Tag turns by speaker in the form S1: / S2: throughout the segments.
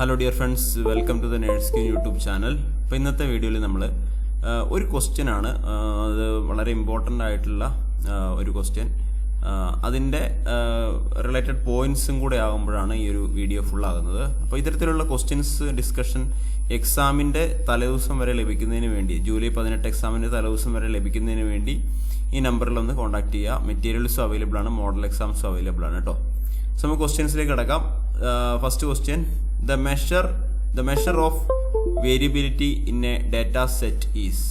S1: Hello dear friends welcome to the nurse Q YouTube channel അപ്പോൾ ഇന്നത്തെ വീഡിയോയിൽ നമ്മൾ ഒരു ക്വസ്റ്റ്യൻ ആണ്. അത് വളരെ ഇമ്പോർട്ടന്റ് ആയിട്ടുള്ള ഒരു ക്വസ്റ്റ്യൻ അതിന്റെ റിലേറ്റഡ് പോയിന്റ്സും കൂടെ ആകുമ്പോഴാണ് ഈ ഒരു വീഡിയോ ഫുള്ളാകുന്നത് അപ്പോൾ ഇത്തരത്തിലുള്ള ക്വസ്റ്റ്യൻസ് ഡിസ്കഷൻ എക്സാമിന്റെ തലേദിവസം വരെ ലഭിക്കുന്നതിന് വേണ്ടി ജൂലൈ പതിനെട്ട് എക്സാമിന്റെ തലേദിവസം വരെ ലഭിക്കുന്നതിന് വേണ്ടി ഈ നമ്പറിൽ ഒന്ന് കോൺടാക്ട് ചെയ്യുക. മെറ്റീരിയൽസും അവൈലബിൾ ആണ്. മോഡൽ എക്സാംസും അവൈലബിൾ ആണ് കേട്ടോ സോ നമുക്ക് ക്വസ്റ്റ്യൻസിലേക്ക് കിടക്കാം. First question the measure the measure of variability in a data set is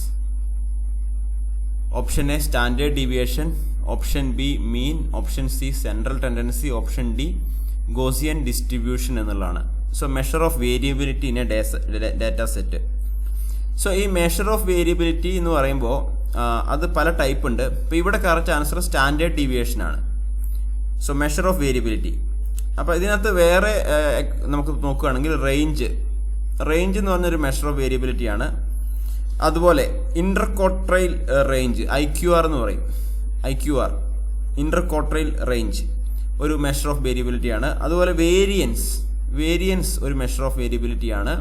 S1: option A standard deviation option B mean option C central tendency option D Gaussian distribution എന്നുള്ളതാണ്. So measure of variability in a data set so ഈ measure of variability എന്ന് പറയുമ്പോൾ അത് പല type ഉണ്ട്. ഇപ്പോൾ ഇവിടെ correct answer standard deviation ആണ്. സോ മെഷർ ഓഫ് വേരിയബിലിറ്റി അപ്പോൾ ഇതിനകത്ത് വേറെ നമുക്ക് നോക്കുകയാണെങ്കിൽ റേഞ്ച് റേഞ്ച് എന്ന് പറഞ്ഞൊരു മെഷർ ഓഫ് വേരിയബിലിറ്റി ആണ്. അതുപോലെ interquartile range I Q R എന്ന് പറയും. I Q R interquartile range ഒരു മെഷർ ഓഫ് വേരിയബിലിറ്റി ആണ്. അതുപോലെ വേരിയൻസ് വേരിയൻസ് ഒരു മെഷർ ഓഫ് വേരിയബിലിറ്റി ആണ്.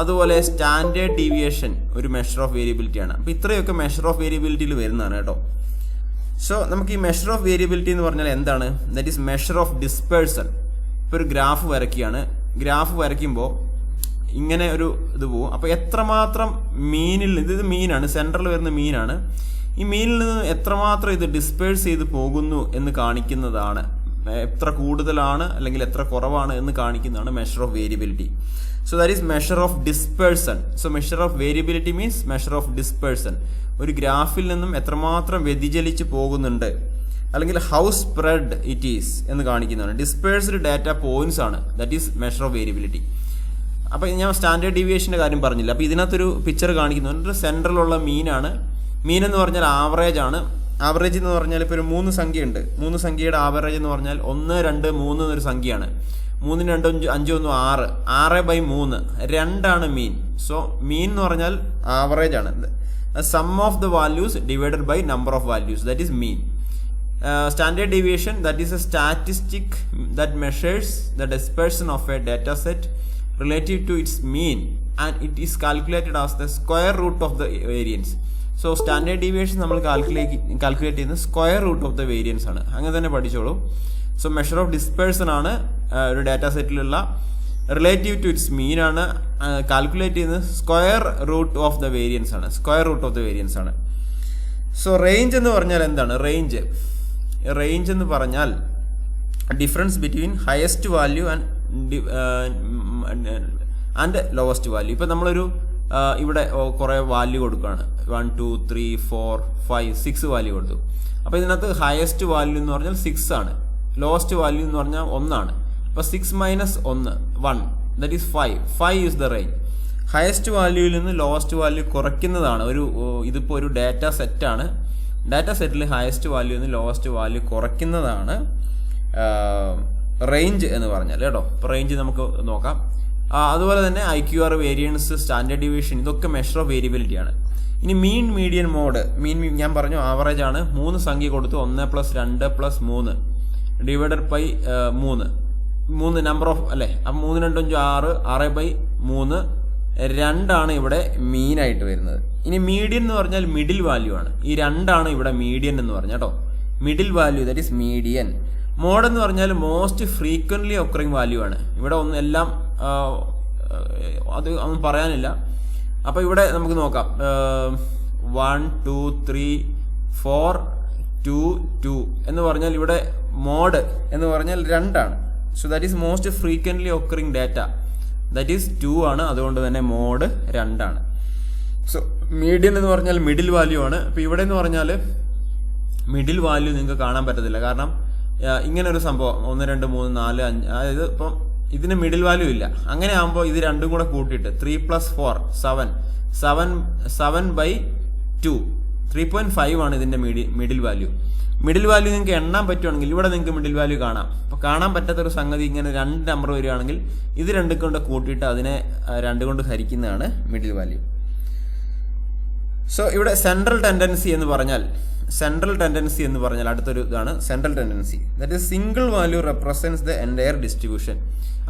S1: അതുപോലെ സ്റ്റാൻഡേർഡ് ഡീവിയേഷൻ ഒരു മെഷർ ഓഫ് വേരിയബിലിറ്റി ആണ്. അപ്പോൾ ഇത്രയൊക്കെ മെഷർ ഓഫ് വേരിയബിലിറ്റിയിൽ വരുന്നതാണ് കേട്ടോ. സോ നമുക്ക് ഈ മെഷർ ഓഫ് വേരിയബിലിറ്റി എന്ന് പറഞ്ഞാൽ എന്താണ്? That is measure of dispersion ഇപ്പോൾ ഒരു ഗ്രാഫ് വരയ്ക്കുകയാണ്. ഗ്രാഫ് വരയ്ക്കുമ്പോൾ ഇങ്ങനെ ഒരു ഇത് പോകും അപ്പോൾ എത്രമാത്രം മീനിൽ ഇത് മീനാണ് സെൻട്രൽ വരുന്ന മീനാണ് ഈ മീനിൽ നിന്ന് എത്രമാത്രം ഇത് ഡിസ്പേഴ്സ് ചെയ്ത് പോകുന്നു എന്ന് കാണിക്കുന്നതാണ്. എത്ര കൂടുതലാണ് അല്ലെങ്കിൽ എത്ര കുറവാണ് എന്ന് കാണിക്കുന്നതാണ് measure of variability so that is measure of dispersion so measure of variability means measure of dispersion ഒരു ഗ്രാഫിൽ നിന്നും എത്രമാത്രം വ്യതിചലിച്ച് പോകുന്നുണ്ട്? അല്ലെങ്കിൽ ഹൗ സ്പ്രെഡ് ഇറ്റ് ഈസ് എന്ന് കാണിക്കുന്നതാണ്. ഡിസ്പേഴ്സ്ഡ് ഡാറ്റ പോയിന്റ്സ് ആണ്. That is measure of variability അപ്പോൾ ഞാൻ സ്റ്റാൻഡേർഡ് ഡീവിയേഷന്റെ കാര്യം പറഞ്ഞില്ല. അപ്പോൾ ഇതിനകത്തൊരു പിക്ചർ കാണിക്കുന്നുണ്ട്. സെൻട്രലുള്ള മീനാണ് മീൻ എന്ന് പറഞ്ഞാൽ ആവറേജ് ആണ്. ആവറേജ് എന്ന് പറഞ്ഞാൽ ഇപ്പോൾ ഒരു മൂന്ന് സംഖ്യയുണ്ട്. മൂന്ന് സംഖ്യയുടെ ആവറേജ് എന്ന് പറഞ്ഞാൽ ഒന്ന് രണ്ട് മൂന്ന് എന്നൊരു സംഖ്യയാണ്. മൂന്നിന് രണ്ട് ഒന്ന് ആറ്. ആറ് ബൈ മൂന്ന്. രണ്ടാണ് മീൻ സോ മീൻ എന്ന് പറഞ്ഞാൽ ആവറേജ് ആണ്. Sum of the values divided by number of values that is mean standard deviation that is a statistic that measures the dispersion of a data set relative to its mean. And it is calculated as the square root of the variance. So standard deviation നമ്മൾ calculate calculate ചെയ്യുന്നത് square root of the variance ആണ്. അങ്ങനെ തന്നെ പഠിച്ചോളൂ. So measure of dispersion ആണ് ഒരു data സെറ്റിലുള്ള relative to its mean ആണ്. കാൽക്കുലേറ്റ് ചെയ്യുന്നത് square root of the variance ആണ്. Square root of the variance ആണ്. സോ റേഞ്ച് എന്ന് പറഞ്ഞാൽ എന്താണ്? റേഞ്ച് റേഞ്ച് എന്ന് പറഞ്ഞാൽ difference between highest value and and lowest value ഇപ്പം നമ്മളൊരു ഇവിടെ കുറേ വാല്യൂ കൊടുക്കുകയാണ് one two three four five six value കൊടുത്തു. അപ്പോൾ ഇതിനകത്ത് ഹയസ്റ്റ് വാല്യൂ എന്ന് പറഞ്ഞാൽ സിക്സ് ആണ്. ലോവസ്റ്റ് വാല്യൂ എന്ന് പറഞ്ഞാൽ ഒന്നാണ്. അപ്പോൾ സിക്സ് മൈനസ് ഒന്ന് one that is five five is the range highest വാല്യൂവിൽ നിന്ന് ലോവസ്റ്റ് വാല്യൂ കുറയ്ക്കുന്നതാണ്. ഒരു ഇതിപ്പോൾ ഒരു ഡാറ്റ സെറ്റാണ് ഡാറ്റ സെറ്റിൽ ഹയസ്റ്റ് വാല്യൂ നിന്ന് ലോവസ്റ്റ് വാല്യൂ കുറയ്ക്കുന്നതാണ് റേഞ്ച് എന്ന് പറഞ്ഞാൽ കേട്ടോ? റേഞ്ച് നമുക്ക് നോക്കാം. അതുപോലെ തന്നെ I Q R variance standard division ഇതൊക്കെ മെഷർ ഓഫ് വേരിയബിലിറ്റി ആണ്. ഇനി മീൻ മീഡിയൻ മോഡ് മീൻ ഞാൻ പറഞ്ഞു ആവറേജ് ആണ്. മൂന്ന് സംഖ്യ കൊടുത്തു ഒന്ന് പ്ലസ് രണ്ട് പ്ലസ് മൂന്ന്. ഡിവൈഡഡ് ബൈ മൂന്ന്. മൂന്ന് നമ്പർ ഓഫ് അല്ലേ? അപ്പം മൂന്ന് രണ്ടഞ്ച് ആറ് ആറ് ബൈ മൂന്ന്. രണ്ടാണ് ഇവിടെ മീൻ ആയിട്ട് വരുന്നത്. ഇനി മീഡിയൻ എന്ന് പറഞ്ഞാൽ മിഡിൽ വാല്യൂ ആണ്. ഈ രണ്ടാണ് ഇവിടെ മീഡിയൻ എന്ന് പറഞ്ഞ കേട്ടോ. Middle value that is median mode എന്ന് പറഞ്ഞാൽ മോസ്റ്റ് ഫ്രീക്വന്റ്ലി ഒക്കറിങ് വാല്യൂ ആണ്. ഇവിടെ ഒന്ന് എല്ലാം അത് ഒന്നും പറയാനില്ല. അപ്പോൾ ഇവിടെ നമുക്ക് നോക്കാം. One two three four two two എന്ന് പറഞ്ഞാൽ ഇവിടെ മോഡ് എന്ന് പറഞ്ഞാൽ രണ്ടാണ്. So that is most frequently occurring data that is two ആണ്. അതുകൊണ്ട് തന്നെ മോഡ് രണ്ടാണ്. സോ മീഡിയൻ എന്ന് പറഞ്ഞാൽ മിഡിൽ വാല്യൂ ആണ്. അപ്പോൾ ഇവിടെ എന്ന് പറഞ്ഞാൽ മിഡിൽ വാല്യൂ നിങ്ങൾക്ക് കാണാൻ പറ്റത്തില്ല. കാരണം ഇങ്ങനെ ഒരു സംഭവം. ഒന്ന് രണ്ട് മൂന്ന് നാല് അഞ്ച് അതായത് ഇപ്പം ഇതിന് മിഡിൽ വാല്യൂ ഇല്ല. അങ്ങനെ ആകുമ്പോൾ ഇത് രണ്ടും കൂടെ കൂട്ടിയിട്ട് three plus four seven seven seven by two three point five ആണ് ഇതിന്റെ middle middle value middle value നിങ്ങൾക്ക് എണ്ണാൻ പറ്റുവാണെങ്കിൽ ഇവിടെ നിങ്ങൾക്ക് മിഡിൽ വാല്യൂ കാണാം. അപ്പോൾ കാണാൻ പറ്റാത്ത ഒരു സംഗതി ഇങ്ങനെ രണ്ട് നമ്പർ വരികയാണെങ്കിൽ ഇത് രണ്ടും കൊണ്ട് കൂട്ടിയിട്ട് അതിനെ രണ്ടുകൊണ്ട് രണ്ട് കൊണ്ട് ഹരിക്കുന്നതാണ് മിഡിൽ വാല്യൂ സോ ഇവിടെ സെൻട്രൽ ടെൻഡൻസി എന്ന് പറഞ്ഞാൽ സെൻട്രൽ ടെൻഡൻസി എന്ന് പറഞ്ഞാൽ അടുത്തൊരു ഇതാണ് central tendency that is single value represents the entire distribution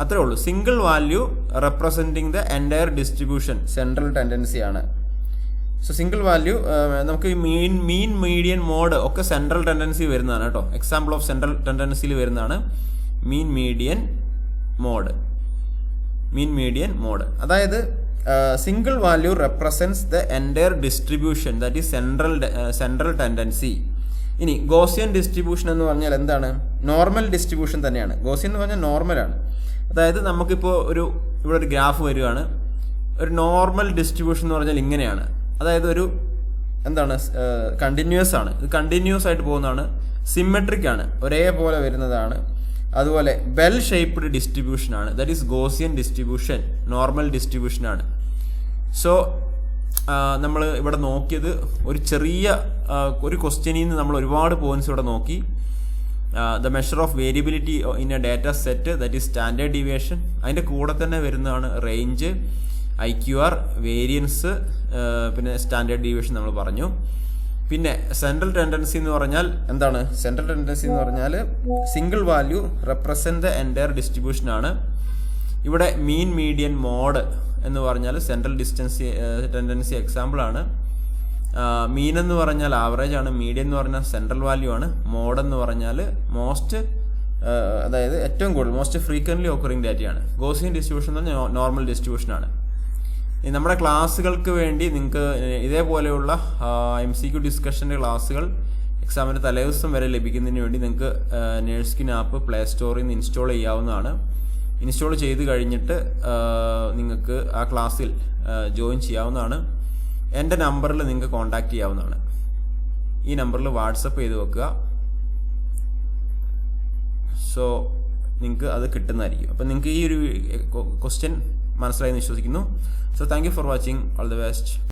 S1: അത്രേ ഉള്ളൂ. Single value representing the entire distribution central tendency ആണ്. സോ സിംഗിൾ വാല്യൂ നമുക്ക് ഈ മീൻ മീൻ മീഡിയൻ മോഡ് ഒക്കെ സെൻട്രൽ ടെൻഡൻസി വരുന്നതാണ് കേട്ടോ. എക്സാമ്പിൾ ഓഫ് സെൻട്രൽ ടെൻഡൻസിയിൽ വരുന്നതാണ് mean median mode mean median mode അതായത് single value represents the entire distribution that is central central tendency ഇനി ഗോസിയൻ ഡിസ്ട്രിബ്യൂഷൻ എന്ന് പറഞ്ഞാൽ എന്താണ്? നോർമൽ ഡിസ്ട്രിബ്യൂഷൻ തന്നെയാണ്. ഗോസിയൻ എന്ന് പറഞ്ഞാൽ നോർമലാണ് അതായത് നമുക്കിപ്പോൾ ഒരു ഇവിടെ ഒരു ഗ്രാഫ് വരികയാണ്. ഒരു നോർമൽ ഡിസ്ട്രിബ്യൂഷൻ എന്ന് പറഞ്ഞാൽ ഇങ്ങനെയാണ്. അതായത് ഒരു എന്താണ് കണ്ടിന്യൂസ് ആണ്. ഇത് കണ്ടിന്യൂസ് ആയിട്ട് പോകുന്നതാണ്. സിമെട്രിക് ആണ്. ഒരേപോലെ വരുന്നതാണ്. അതുപോലെ ബെൽ ഷേപ്ഡ് ഡിസ്ട്രിബ്യൂഷൻ ആണ്. That is Gaussian distribution normal distribution ആണ്. സോ നമ്മൾ ഇവിടെ നോക്കിയത് ഒരു ചെറിയ ഒരു ക്വസ്റ്റ്യനിൽ നിന്ന് നമ്മൾ ഒരുപാട് പോയിന്റ്സ് ഇവിടെ നോക്കി. The measure of variability in a data set that is standard deviation അതിന്റെ കൂടെ തന്നെ വരുന്നതാണ് range I Q R variance പിന്നെ സ്റ്റാൻഡേർഡ് ഡീവിയേഷൻ നമ്മൾ പറഞ്ഞു. പിന്നെ സെൻട്രൽ ടെൻഡൻസി എന്ന് പറഞ്ഞാൽ എന്താണ്? സെൻട്രൽ ടെൻഡൻസി എന്ന് പറഞ്ഞാൽ single value represent the entire distribution ആണ്. ഇവിടെ മീൻ മീഡിയൻ മോഡ് എന്ന് പറഞ്ഞാൽ സെൻട്രൽ ഡിസ്റ്റൻസി ടെൻഡൻസി എക്സാമ്പിൾ ആണ്. മീൻ എന്ന് പറഞ്ഞാൽ ആവറേജ് ആണ്. മീഡിയൻ എന്ന് പറഞ്ഞാൽ സെൻട്രൽ വാല്യൂ ആണ്. മോഡ് എന്ന് പറഞ്ഞാൽ മോസ്റ്റ് അതായത് ഏറ്റവും കൂടുതൽ മോസ്റ്റ് ഫ്രീക്വന്റ്ലി ഓക്കറിംഗ് ഡാറ്റയാണ് ഗോസിയൻ ഡിസ്ട്രിബ്യൂഷൻ എന്ന് പറഞ്ഞാൽ നോർമൽ ഡിസ്ട്രിബ്യൂഷൻ ആണ്. നമ്മുടെ ക്ലാസ്സുകൾക്ക് വേണ്ടി നിങ്ങൾക്ക് ഇതേപോലെയുള്ള എം സി ക്യു ഡിസ്കഷന്റെ ക്ലാസ്സുകൾ എക്സാമിന്റെ തലേദിവസം വരെ ലഭിക്കുന്നതിന് വേണ്ടി നിങ്ങൾക്ക് നേഴ്സ്കിൻ ആപ്പ് പ്ലേ സ്റ്റോറിൽ നിന്ന് ഇൻസ്റ്റാൾ ചെയ്യാവുന്നതാണ്. ഇൻസ്റ്റാൾ ചെയ്ത് കഴിഞ്ഞിട്ട് നിങ്ങൾക്ക് ആ ക്ലാസ്സിൽ ജോയിൻ ചെയ്യാവുന്നതാണ്. എന്റെ നമ്പറിൽ നിങ്ങൾക്ക് കോൺടാക്ട് ചെയ്യാവുന്നതാണ്. ഈ നമ്പറിൽ വാട്സപ്പ് ചെയ്ത് വെക്കുക. സോ നിങ്ങൾക്ക് അത് കിട്ടുന്നതായിരിക്കും. അപ്പം നിങ്ങൾക്ക് ഈ ഒരു ക്വസ്റ്റ്യൻ മനസ്സിലായി വിശ്വസിക്കുന്നു. So thank for watching all the best